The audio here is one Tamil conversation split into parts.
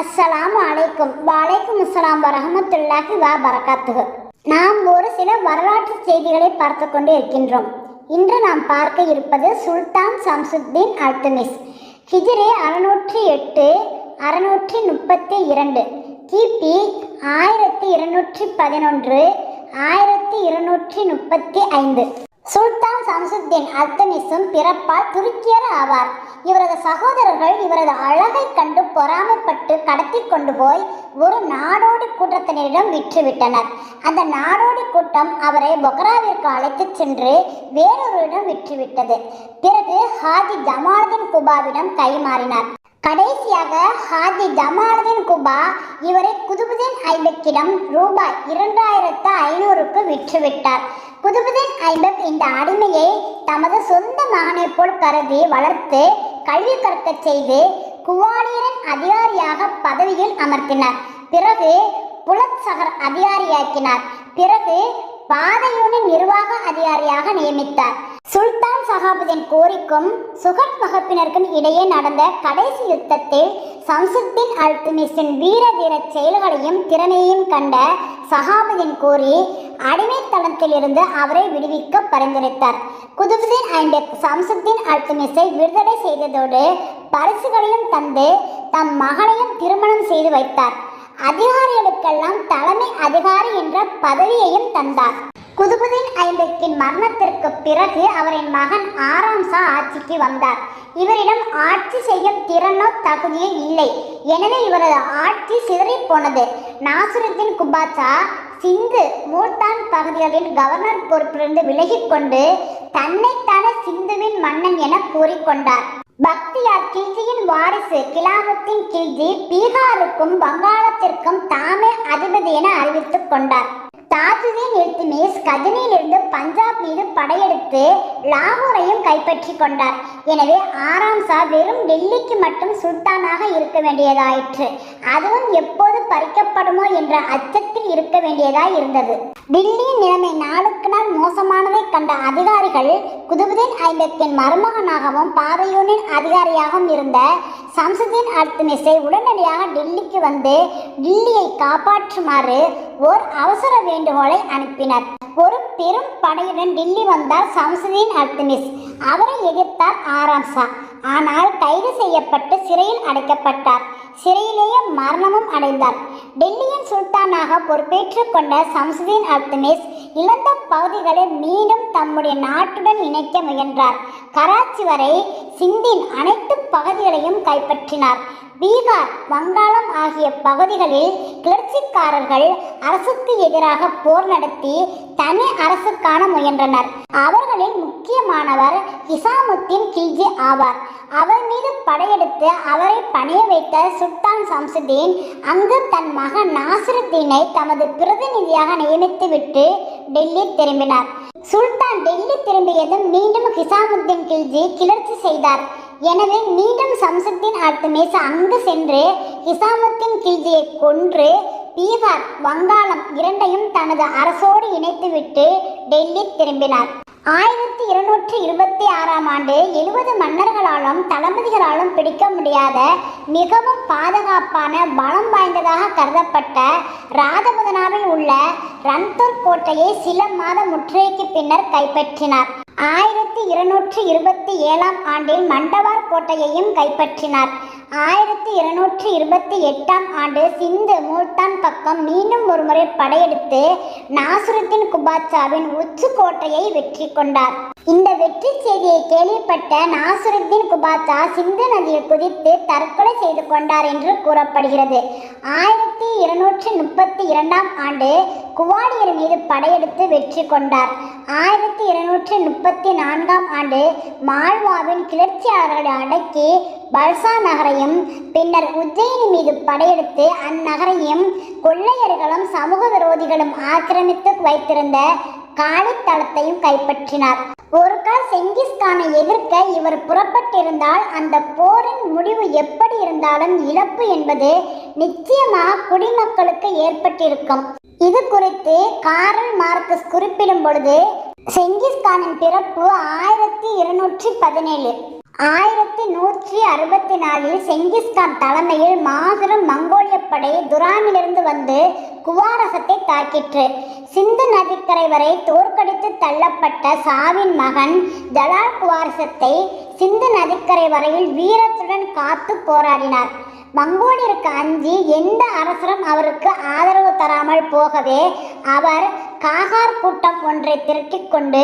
அஸ்ஸலாம் அலைக்கும். வலைக்கும் அஸ்லாம் வரஹமத்துல்லாஹி வா பரகாத்துகு நாம் ஒரு சில வரலாற்று செய்திகளை பார்த்து கொண்டு இருக்கின்றோம். இன்று நாம் பார்க்க இருப்பது சுல்தான் சம்சுத்தீன் அல்துமிஸ் ஹிஜ்ரி அறுநூற்றி எட்டு அறுநூற்றி முப்பத்தி இரண்டு. கிபி ஆயிரத்தி இருநூற்றி பதினொன்று ஆயிரத்தி இருநூற்றி முப்பத்தி ஐந்து. சுல்தான் சம்சுத்தீன் அல்தமிஸும் பிறப்பால் துருக்கியர் ஆவார். இவரது சகோதரர்கள் இவரது அழகை கண்டு பொறாமைப்பட்டு கடத்தி கொண்டு போய் ஒரு நாடோடி கூட்டத்தினரிடம் விற்றுவிட்டனர். அந்த நாடோடி கூட்டம் அவரை பொக்ராவிற்கு அழைத்துச் சென்று வேறொருவரிடம் விற்றுவிட்டது. பிறகு ஹாஜி ஜமாலுதீன் குபாவிடம் கைமாறினார். கடைசியாக ஹாஜி ஜமாலுதீன் குபா இவரை குதுபுதீன் ஐபக்கிடம் ரூபாய் இரண்டாயிரத்து ஐநூறுக்கு விற்றுவிட்டார். குதுபுதீன் ஐபக் இந்த அடிமையை தமது சொந்த மகனைப் போல் கருதி வளர்த்து கல்வி கற்கச் செய்து குவாலியரின் அதிகாரியாக பதவியில் அமர்த்தினார். பிறகு புலத் சகர் அதிகாரியாக்கினார். பிறகு பாதையூனின் நிர்வாக அதிகாரியாக நியமித்தார். சுல்தான் சகாபுதீன் கோரிக்கும் சுகத் வகுப்பினருக்கும் இடையே நடந்த கடைசி யுத்தத்தில் சம்சுத்தீன் அல்துமிஸின் வீர தீர செயல்களையும் திறனையும் கண்ட சகாபுதீன் கோரி அடிமைத்தளத்திலிருந்து அவரை விடுவிக்க பரிந்துரைத்தார். குதுபுதீன் ஐம்பெக் சம்சுத்தீன் அல்துமிஸை விடுதலை செய்ததோடு பரிசுகளையும் தந்து தம் மகளையும் திருமணம் செய்து வைத்தார். அதிகாரிகளுக்கெல்லாம் தலைமை அதிகாரி என்ற பதவியையும் தந்தார். குதுபுதீன் ஐபக்கின் மரணத்திற்கு பிறகு அவரின் மகன் ஆறாம் ஷா ஆட்சிக்கு வந்தார். இவரிடம் ஆட்சி செய்யும் திறனோ தகுதியோ இல்லை. எனவே இவரது ஆட்சி சிதறிப் போனது. நாசுருத்தீன் குபாச்சா சிந்து மூட்டான் பகுதிகளின் கவர்னர் பொறுப்பிலிருந்து விலகிக்கொண்டு தன்னைத்தான சிந்துவின் மன்னன் என கூறிக்கொண்டார் பக்தியார் கில்ஜியின் வாரிசு கிலாபத்தின் கில்ஜி பீகாருக்கும் வங்காளத்திற்கும் தாமே அதிபதி என அறிவித்துக் கொண்டார். தாஜுதீன் இல்துமிஸ் கஜனியிலிருந்து பஞ்சாப் மீது படையெடுத்து லாகூரையும் கைப்பற்றி கொண்டார். எனவே ஆறாம் சா வெறும் டெல்லிக்கு மட்டும் சுல்தானாக இருக்க வேண்டியதாயிற்று. அதுவும் எப்போது பறிக்கப்படுமோ என்ற அச்சத்தில் இருக்க வேண்டியதாய் இருந்தது. டில்லியின் நிலைமை நாளுக்கு நாள் மோசமானதை கண்ட இவர்கள் குதுபுதீன் ஐபக்கின் மருமகனாகவும் பாதையூனின் அதிகாரியாகவும் இருந்த சம்சுதீன் அல்துமிஸை உடனடியாக டெல்லிக்கு வந்து டில்லியை காப்பாற்றுமாறு ஓர் அவசர வேண்டுகோளை அனுப்பினர். ஒரு பெரும் படையுடன் டில்லி வந்தார் சம்சுதீன் அல்துமிஸ். அவரை எதிர்த்தார் ஆராம்சா. ஆனால் கைது செய்யப்பட்டு சிறையில் அடைக்கப்பட்டார். சிறையிலேயே மரணமும் அடைந்தார். டெல்லியின் சுல்தானாக பொறுப்பேற்றுக் கொண்ட சம்சுதீன் அல்துமிஸ் இழந்த பகுதிகளை மீண்டும் தம்முடைய நாட்டுடன் இணைக்க முயன்றார். கராச்சி வரை சிந்தின் அனைத்து பகுதிகளையும் கைப்பற்றினார். பீகார் வங்காளம் ஆகிய பகுதிகளில் கிளர்ச்சிக்காரர்கள் அரசுக்கு எதிராக போர் நடத்தி தனி அரசு காண முயன்றனர். அவர்களில் முக்கியமானவர் இசாமுத்தீன் கில்ஜி ஆவார். அவர் மீது படையெடுத்து அவரை பணிய வைத்த சுல்தான் சம்சுதீன் அங்கு தன் மகன் நாசருத்தீனை தமது பிரதிநிதியாக நியமித்துவிட்டு டெல்லி திரும்பினார். சுல்தான் டெல்லி திரும்பியதும் மீண்டும் ஹிசாமுத்தீன் கில்ஜி கிளர்ச்சி செய்தார். எனவே மீண்டும் சம்சுத்தீன் அல்துமேஸ் அங்கு சென்று ஹிசாமுத்தீன் கில்ஜியை கொன்று பீகார் வங்காளம் இரண்டையும் தனது அரசோடு இணைத்துவிட்டு டெல்லி திரும்பினார். ஆயிரத்தி இருநூற்றி இருபத்தி ஆறாம் ஆண்டு எழுபது மன்னர்களாலும் தளபதிகளாலும் பிடிக்க முடியாத மிகவும் பாதுகாப்பான பலம் வாய்ந்ததாக கருதப்பட்ட ராஜபுதனாவில் உள்ள ரன்தூர் கோட்டையை சில மாத முற்றுகைக்கு பின்னர் கைப்பற்றினார். ஆயிரத்தி இருநூற்றி இருபத்தி ஏழாம் ஆண்டில் மண்டவார் கோட்டையையும் கைப்பற்றினார். ஆயிரத்தி இருநூற்றி இருபத்தி எட்டாம் ஆண்டு சிந்து மூல்தான் பக்கம் மீண்டும் ஒருமுறை படையெடுத்து நாசுரத்தின் குபாச்சாவின் உச்சு கோட்டையை வெற்றி கொண்டார். இந்த வெற்றி செய்தியை கேள்விப்பட்ட நாசுருத்தீன் குபாச்சா சிந்து நதியில் குதித்து தற்கொலை செய்து கொண்டார் என்று கூறப்படுகிறது. ஆயிரத்தி இருநூற்றி முப்பத்தி இரண்டாம் ஆண்டு குவாலியர் மீது படையெடுத்து வெற்றி கொண்டார். ஆயிரத்தி இருநூற்றி முப்பத்தி நான்காம் ஆண்டு மால்வாவின் கிளர்ச்சியாளர்களை அடக்கி பல்சா நகரையும் பின்னர் உஜ்ஜயினி மீது படையெடுத்து அந்நகரையும் கொள்ளையர்களும் சமூக விரோதிகளும் ஆக்கிரமித்து வைத்திருந்த காலித்தளத்தையும் கைப்பற்றினார். ஒரு கால் செங்கிஸ்கானை எதிர்க்க இவர் புறப்பட்டிருந்தால் அந்த போரின் முடிவு எப்படி இருந்தாலும் இழப்பு என்பது நிச்சயமாக குடிமக்களுக்கு ஏற்பட்டிருக்கும். இது குறித்து காரல் மார்க்கஸ் குறிப்பிடும் பொழுது செங்கிஸ்கானின் பிறப்பு ஆயிரத்தி இருநூற்றி பதினேழு. ஆயிரத்தி நூற்றி அறுபத்தி நாலில் செங்கிஸ்கான் தலைமையில் மாபெரும் மங்கோலிய படை துரானிலிருந்து வந்து குவாரசத்தை தாக்கிற்று. சிந்து நதிக்கரை வரை தோற்கடித்து தள்ளப்பட்ட சாவின் மகன் ஜலால் குவாரசத்தை சிந்து நதிக்கரை வரையில் வீரத்துடன் காத்து போராடினார். மங்கோலியருக்கு அஞ்சி எந்த அரசரும் அவருக்கு ஆதரவு தராமல் போகவே அவர் காகார் கூட்டம் ஒன்றை திரட்டிக் கொண்டு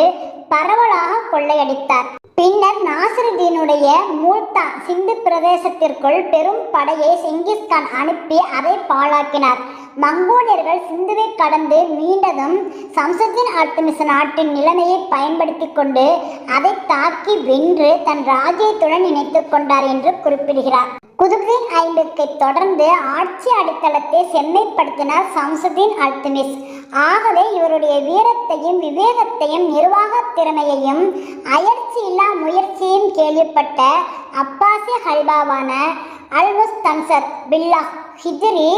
பரவலாக கொள்ளையடித்தார். பின்னர் நாசிருதீனுடைய மூல்தா சிந்து பிரதேசத்திற்குள் பெரும் படையை செங்கிஸ்கான் அனுப்பி அதை பாழாக்கினார். மங்கோலியர்கள் சிந்துவை கடந்து மீண்டதும் சம்சத்தின் அர்த்தமிச நாட்டின் நிலைமையை பயன்படுத்தி கொண்டு அதை தாக்கி வென்று தன் ராஜ்யத்துடன் இணைத்து கொண்டார் என்று குறிப்பிடுகிறார். குதுப்தீன் ஐம்புக்கை தொடர்ந்து ஆட்சி அடித்தளத்தை செம்மைப்படுத்தினார் சம்சுதீன் அல்துமிஸ் ஆகவே இவருடைய வீரத்தையும் விவேகத்தையும் நிர்வாக திறமையையும் அயற்சி இல்லா முயற்சியும் கேள்விப்பட்ட அப்பாசி ஹல்பாவான அல்முஸ் தன்சர் பில்லா ஹிஜ்ரி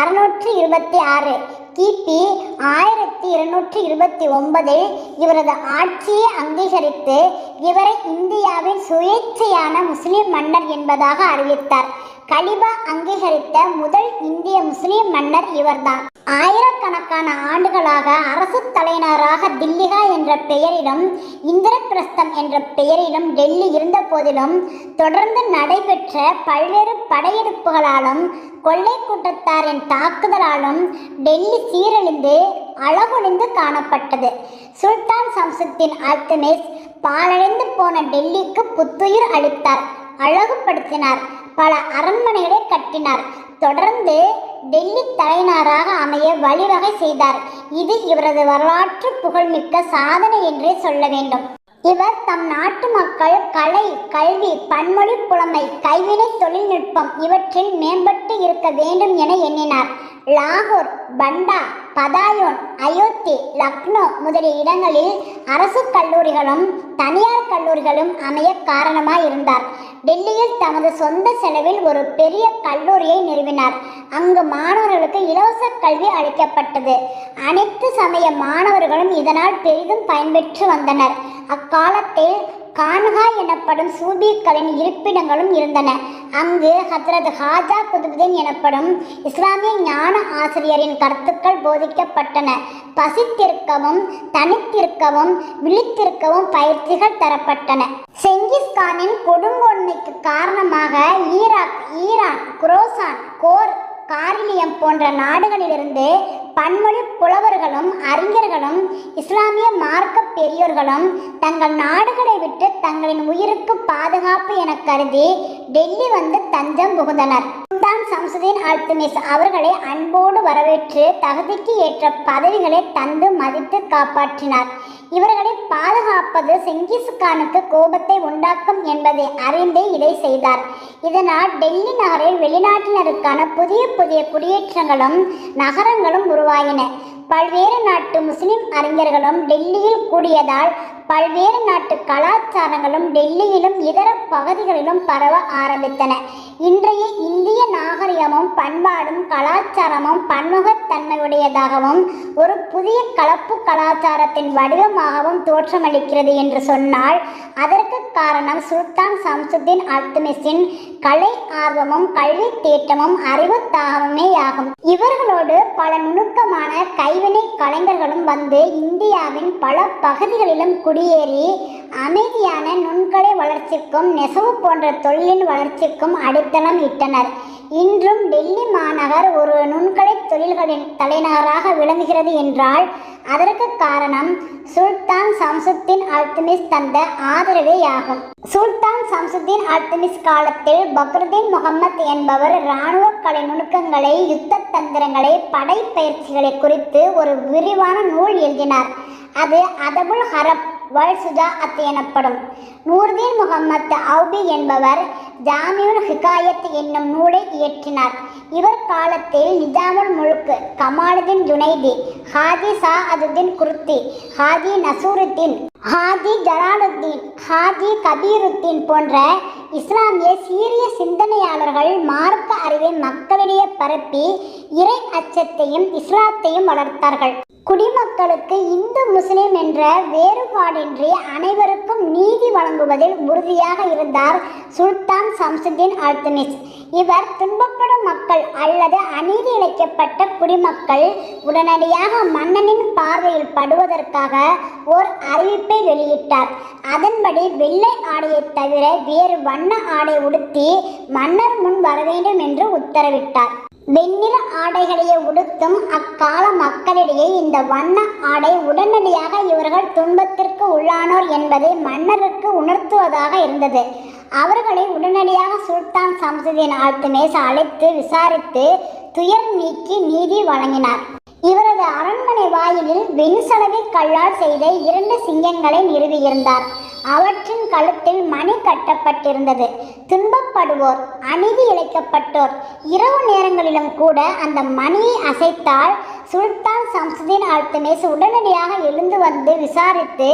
அறுநூற்றி இருபத்தி ஆறு கிபி ஆயிரத்தி இருநூற்றி இருபத்தி ஒன்பதில் இவரது ஆட்சியை அங்கீகரித்து இவரை இந்தியாவின் சுயேட்சையான முஸ்லிம் மன்னர் என்பதாக அறிவித்தார். கலிபா அங்கீகரித்த முதல் இந்திய முஸ்லிம் மன்னர் இவர்தான். ஆயிரக்கணக்கான ஆண்டுகளாக அரசு தலைநகராக தில்லிகா என்ற பெயரிலும் இந்திரபிரஸ்தம் என்ற பெயரிலும் டெல்லி இருந்த போதிலும் தொடர்ந்து நடைபெற்ற பல்வேறு படையெடுப்புகளாலும் கொள்ளை கூட்டத்தாரின் தாக்குதலாலும் டெல்லி சீரழிந்து அழகொழிந்து காணப்பட்டது. சுல்தான் சம்சுத்தின் அல்தமேஸ் பாழடைந்து போன டெல்லிக்கு புத்துயிர் அளித்தார். அழகுபடுத்தினார். பல அரண்மனைகளை கட்டினார். தொடர்ந்து டெல்லி தலைநகராக அமைய வழிவகை செய்தார். இது இவரது வரலாற்று புகழ்மிக்க சாதனை என்றே சொல்ல வேண்டும். இவர் தம் நாட்டு மக்கள் கலை கல்வி பன்மொழி புலமை கைவினை தொழில்நுட்பம் இவற்றில் மேம்பட்டு இருக்க வேண்டும் என எண்ணினார். லாகூர் பண்டா பதாயோன் அயோத்தி லக்னோ முதலிய இடங்களில் அரசு கல்லூரிகளும் தனியார் கல்லூரிகளும் அமைய காரணமாக இருந்தார். டெல்லியில் தமது சொந்த செலவில் ஒரு பெரிய கல்லூரியை நிறுவினார். அங்கு மாணவர்களுக்கு இலவச கல்வி அளிக்கப்பட்டது. அனைத்து சமய மாணவர்களும் இதனால் பெரிதும் பயன்பெற்று வந்தனர். அக்காலத்தில் கான்ஹா எனப்படும் சூபிக்களின் இருப்பிடங்களும் இருந்தன. அங்கு ஹத்ரத் ஹாஜா குதுபுதீன் எனப்படும் இஸ்லாமிய ஞான ஆசிரியரின் கருத்துக்கள் போதிக்கப்பட்டன. பசித்திருக்கவும் தனித்திருக்கவும் விழித்திருக்கவும் பயிற்சிகள் தரப்பட்டன. செங்கிஸ்கானின் கொடுங்கொன்மைக்கு காரணமாக ஈராக் ஈரான் குரோசான் கோர் காரிலியம் போன்ற நாடுகளிலிருந்து பன்மொழி புலவர்களும் அறிஞர்களும் இஸ்லாமிய மார்க்க பெரியோர்களும் தங்கள் நாடுகளை விட்டு தங்களின் உயிருக்கு பாதுகாப்பு என கருதி டெல்லி வந்து தஞ்சம் புகுந்தனர். சுல்தான் சம்சுதீன் அல்துமிஸ் அவர்களை அன்போடு வரவேற்று தகுதிக்கு ஏற்ற பதவிகளை தந்து மதித்து காப்பாற்றினார். இவர்களை பாதுகாப்பது செங்கிஸ்கானுக்கு கோபத்தை உண்டாக்கும் என்பதை அறிந்தே இதை செய்தார். இதனால் டெல்லி நகரில் வெளிநாட்டினருக்கான புதிய புதிய குடியேற்றங்களும் நகரங்களும் உருவாயின பல்வேறு நாட்டு முஸ்லிம் அறிஞர்களும் டெல்லியில் கூடியதால் பல்வேறு நாட்டு கலாச்சாரங்களும் டெல்லியிலும் இதர பகுதிகளிலும் பரவ ஆரம்பித்தன. இன்றைய இந்திய நாகரிகமும் பண்பாடும் கலாச்சாரமும் பன்முகத்தன்மையுடையதாகவும் ஒரு புதிய கலப்பு கலாச்சாரத்தின் வடிவமாகவும் தோற்றமளிக்கிறது என்று சொன்னால் அதற்கு காரணம் சுல்தான் சம்சுத்தீன் அல்துமிஸின் கலை ஆர்வமும் கல்வி தேட்டமும் அறிவு தாகமுமே ஆகும். இவர்களோடு பல நுணுக்கமான கைவினை கலைஞர்களும் வந்து இந்தியாவின் பல பகுதிகளிலும் குடியேறி அமைதியான நுண்கலை வளர்ச்சிக்கும் நெசவு போன்ற தொழிலின் வளர்ச்சிக்கும் அடித்தளம் இட்டனர். இன்றும் டெல்லி மாநகர் ஒரு நுண்கலை தொழில்களின் தலைநகராக விளங்குகிறது என்றால் அதற்கு காரணம் சுல்தான் சம்சுத்தீன் அல்துமிஸ் தந்த ஆதரவே ஆகும் சுல்தான் சம்சுத்தீன் அல்துமிஸ் காலத்தில் பக்ருதீன் முகமது என்பவர் இராணுவ கலை நுணுக்கங்களை யுத்த தந்திரங்களை படை பயிற்சிகளை குறித்து ஒரு விரிவான நூல் எழுதினார். அது அதபுல் ஹரப் வல் சுஜாஅத் எனப்படும் நூர்தீன் முகமது அவுபி என்பவர் ஜாமியுல் ஹிகாயத் என்னும் நூலை இயற்றினார் இவர் காலத்தில் நிஜாமுல் முழுக்கு கமாலுதீன் ஜுனைதி ஹாதி சா அதுதீன் குர்த்தி ஹாதி நசூருத்தீன் ஹாதி ஜலாலுத்தீன் ஹாதி கபீருத்தீன் போன்ற இஸ்லாமிய சீரிய சிந்தனையாளர்கள் மார்க்க அறிவை மக்களிடையே பரப்பி இறை அச்சத்தையும் இஸ்லாத்தையும் வளர்த்தார்கள். குடிமக்களுக்கு இந்து முஸ்லிம் என்ற வேறுபாடின்றி அனைவருக்கும் நீதி வழங்குவதில் உறுதியாக இருந்தார் சுல்தான் சம்சுதீன் அல்தனிஸ். இவர் துன்பப்படும் மக்கள் அல்லது அநீதி இழைக்கப்பட்ட குடிமக்கள் உடனடியாக மன்னனின் பார்வையில் படுவதற்காக ஓர் அறிவிப்பை வெளியிட்டார். அதன்படி வெள்ளை ஆடையை தவிர வேறு வண்ண ஆடை உடுத்தி மன்னர் முன் வர வேண்டும் என்று உத்தரவிட்டார். வெண்ணிற ஆடைகளையே உடுத்தும் அக்கால மக்களிடையே இந்த வண்ண ஆடை உடனடியாக இவர்கள் துன்பத்திற்கு உள்ளானோர் என்பதை மன்னருக்கு உணர்த்துவதாக இருந்தது. அவர்களை உடனடியாக சுல்தான் சம்சுதீன் ஆல்துமேஸ் அழைத்து விசாரித்து துயர் நீக்கி நீதி வழங்கினார். இவரது அரண்மனை வாயிலில் வெண்சலவை கல்லால் செய்த இரண்டு சிங்கங்களை நிறுவியிருந்தார். அவற்றின் கழுத்தில் மணி கட்டப்பட்டிருந்தது. துன்பப்படுவோர் அநீதி இழைக்கப்பட்டோர். இரவு நேரங்களிலும் கூட அந்த மணியை அசைத்தால் சுல்தான் சம்சுதீன் அல்தமேஸ் உடனடியாக எழுந்து வந்து விசாரித்து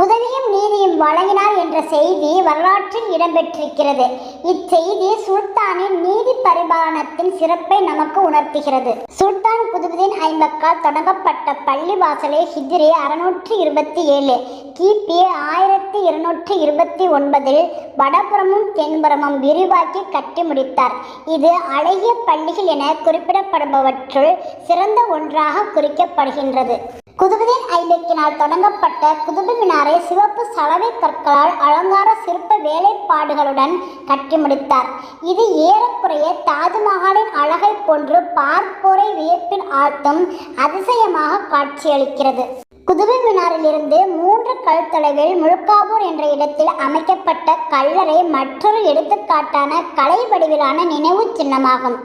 உதவியும் நீதியும் வழங்கினார் என்ற செய்தி வரலாற்றில் இடம்பெற்றிருக்கிறது. இச்செய்தி சுல்தானின் நீதி பரிபாலனத்தின் சிறப்பை நமக்கு உணர்த்துகிறது. சுல்தான் குதுபுதீன் ஐம்பக்கால் தொடங்கப்பட்ட பள்ளிவாசலை ஹிஜ்ரி அறுநூற்றி இருபத்தி ஏழு கிபி ஆயிரத்தி இருநூற்றி இருபத்தி ஒன்பதில் வடபுறமும் தென்புறமும் விரிவாக்கி கட்டி முடித்தார். இது அழகிய பள்ளிகள் என குறிப்பிடப்படுபவற்றுள் சிறந்த ஒன்றாக குறிக்கப்படுகின்றது. குதுபுதீன் ஐபெக்கினால் தொடங்கப்பட்ட குதுபு மினாரை சிவப்பு சலவை கற்களால் அலங்கார சிற்ப வேலைப்பாடுகளுடன் கட்டி முடித்தார். இது ஏறக்குறைய தாஜ்மஹாலின் அழகை போன்று பார்ப்போரை வியப்பில் ஆழ்த்தும் அதிசயமாக காட்சியளிக்கிறது. குதுபி மினாரிலிருந்து மூன்று கல் தொலைவில் முழுக்காபூர் என்ற இடத்தில் அமைக்கப்பட்ட கல்லறை மற்றொரு எடுத்துக்காட்டான கலை வடிவிலான நினைவு சின்னமாகும்.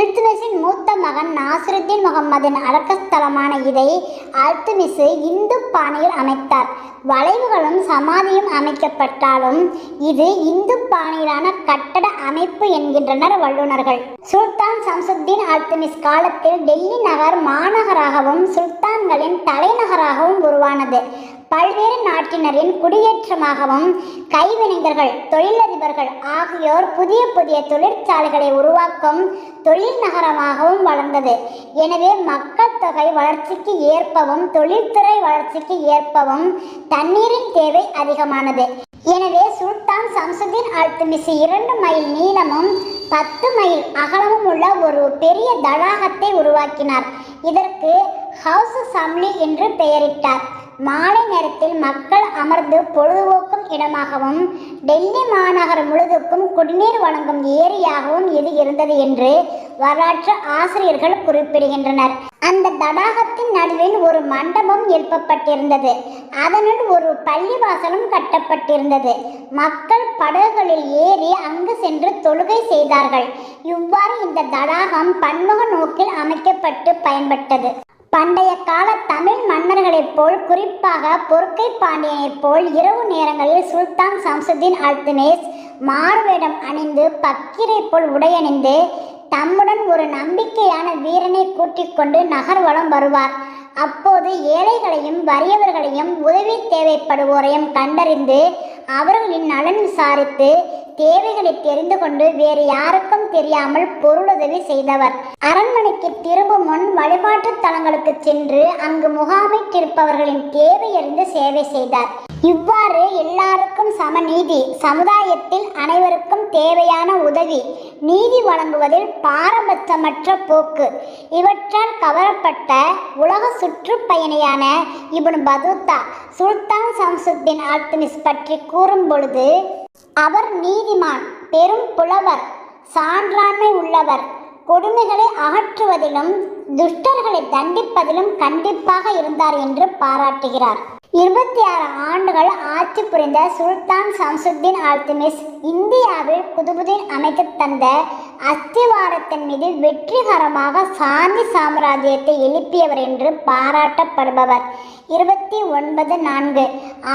இல்துமிஸின் மூத்த மகன் நாசிருத்தீன் முகம்மதின் அடக்கஸ்தலமான இதை அல்துமிசு இந்து பாணியில் அமைத்தார். வளைவுகளும் சமாதியும் அமைக்கப்பட்டாலும் இது இந்து பாணியிலான கட்டட அமைப்பு என்கின்றனர் வல்லுநர்கள். சுல்தான் சம்சுத்தீன் அல்துமிஸ் காலத்தில் டெல்லி நகர் மாநகராகவும் சுல்தான் சுல்தான்களின் தலைநகராகவும் உருவானது. பல்வேறு நாட்டினரின் குடியேற்றமாகவும் கைவினைஞர்கள் தொழிலதிபர்கள் ஆகியோர் புதிய புதிய தொழிற்சாலைகளை உருவாக்கும் தொழில் நகரமாகவும் வளர்ந்தது. எனவே மக்கள் தொகை வளர்ச்சிக்கு ஏற்பவும் தொழில்துறை வளர்ச்சிக்கு ஏற்பவும் தண்ணீரின் தேவை அதிகமானது. எனவே சுல்தான் சம்சுதீன் அல்துமிசி இரண்டு மைல் நீளமும் பத்து மைல் அகலமும் உள்ள ஒரு பெரிய தடாகத்தை உருவாக்கினார். இதற்கு ஹவுஸ் சம்லி என்று பெயரிட்டார். மாலை நேரத்தில் மக்கள் அமர்ந்து பொழுது இடமாகவும் டெல்லி மாநகரம் முழுதுக்கும் குடிநீர் வழங்கும் ஏரியாகவும் இது இருந்தது என்று வரலாற்று ஆசிரியர்கள் குறிப்பிடுகின்றனர். அந்த தடாகத்தின் நடுவில் ஒரு மண்டபம் எழுப்பப்பட்டிருந்தது. அதனுள் ஒரு பள்ளிவாசலும் கட்டப்பட்டிருந்தது. மக்கள் படகுகளில் ஏறி அங்கு சென்று தொழுகை செய்தார்கள். இவ்வாறு இந்த தடாகம் பன்முக நோக்கில் அமைக்கப்பட்டு பயன்பட்டது. பண்டைய கால தமிழ் மன்னர்களைப் போல் குறிப்பாக பொற்கை பாண்டியனைப் போல் இரவு நேரங்களில் சுல்தான் சம்சுதீன் அல்துமேஸ் மாறுவேடம் அணிந்து பக்கிரை போல் உடையணிந்து தம்முடன் ஒரு நம்பிக்கையான வீரனை கூட்டிக் கொண்டு நகர்வலம் வருவார். அப்போது ஏழைகளையும் வறியவர்களையும் உதவி தேவைப்படுவோரையும் கண்டறிந்து அவர்களின் நலன் விசாரித்து தேவைகளை தெரிந்து கொண்டு வேறு யாருக்கும் தெரியாமல் பொருளுதவி செய்தவர். அரண்மனைக்கு திரும்பும் முன் வழிபாட்டு தலங்களுக்கு சென்று அங்கு முகாமிட்டிருப்பவர்களின் தேவையறிந்து சேவை செய்தார். இவ்வாறு எல்லாருக்கும் சமநீதி சமுதாயத்தில் அனைவருக்கும் தேவையான உதவி நீதி வழங்குவதில் பாரபட்சமற்ற போக்கு. இவற்றால் கவரப்பட்ட உலக சுற்றுப்பயணியான இபுன் பதூத்தா சுல்தான் சம்சுத்தின் அல்தமிஸ் பற்றி கூறும் பொழுது அவர் நீதிமான் பெரும் புலவர் சான்றாண்மை உள்ளவர். கொடுமைகளை அகற்றுவதிலும் துஷ்டர்களை தண்டிப்பதிலும் கண்டிப்பாக இருந்தார் என்று பாராட்டுகிறார். இருபத்தி ஆறு ஆண்டுகள் ஆட்சி புரிந்த சுல்தான் சம்சுத்தீன் அல்துமிஸ் இந்தியாவில் குதுபுதீன் அமைத்து தந்த அஸ்திவாரத்தின் மீது வெற்றிகரமாக சாந்தி சாம்ராஜ்யத்தை எழுப்பியவர் என்று பாராட்டப்படுபவர். இருபத்தி ஒன்பது நான்கு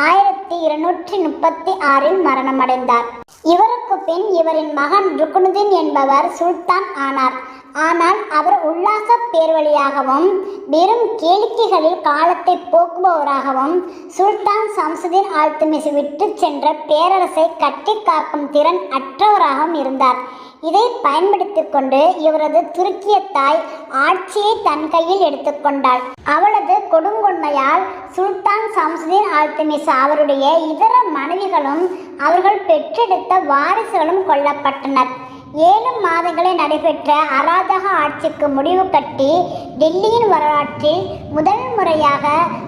ஆயிரத்தி இருநூற்றி முப்பத்தி ஆறில் மரணமடைந்தார். இவருக்கு பின் இவரின் மகன் ருக்குனுதீன் என்பவர் சுல்தான் ஆனார். ஆனால் அவர் உல்லாச பேர்வழியாகவும் வெறும் கேளிக்கைகளில் காலத்தை போக்குபவராகவும் சுல்தான் சம்சுதீன் ஆல்துமிஸ் விட்டு சென்ற பேரரசை கட்டி காக்கும் திறன் அற்றவராகவும் இருந்தார். இதை பயன்படுத்தி கொண்டு இவரது துருக்கிய தாய் ஆட்சியை தன் கையில் எடுத்துக்கொண்டாள் அவளது கொடுங்கொன்மையால் சுல்தான் சம்சுதீன் அல்தமிசா அவருடைய இதர மனைவிகளும் அவர்கள் பெற்றெடுத்த வாரிசுகளும் கொல்லப்பட்டனர். ஏழு மாதங்களில் நடைபெற்ற அராஜக ஆட்சிக்கு முடிவு கட்டி டெல்லியின் வரலாற்றில் முதல் முறையாக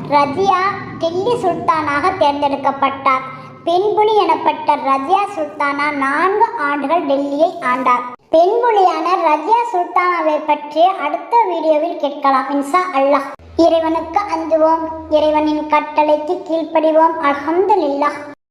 ரஜியா டெல்லி சுல்தானாக தேர்ந்தெடுக்கப்பட்டார். பெண்புலி எனப்பட்ட ரஜியா சுல்தானா நான்கு ஆண்டுகள் டெல்லியை ஆண்டார். பெண்புலியான ரஜியா சுல்தானாவை பற்றி அடுத்த வீடியோவில் கேட்கலாம். இன்சா அல்லாஹ். இறைவனுக்கு அஞ்சுவோம். இறைவனின் கட்டளைக்கு கீழ்ப்படிவோம். அல்ஹம்துலில்லாஹ்.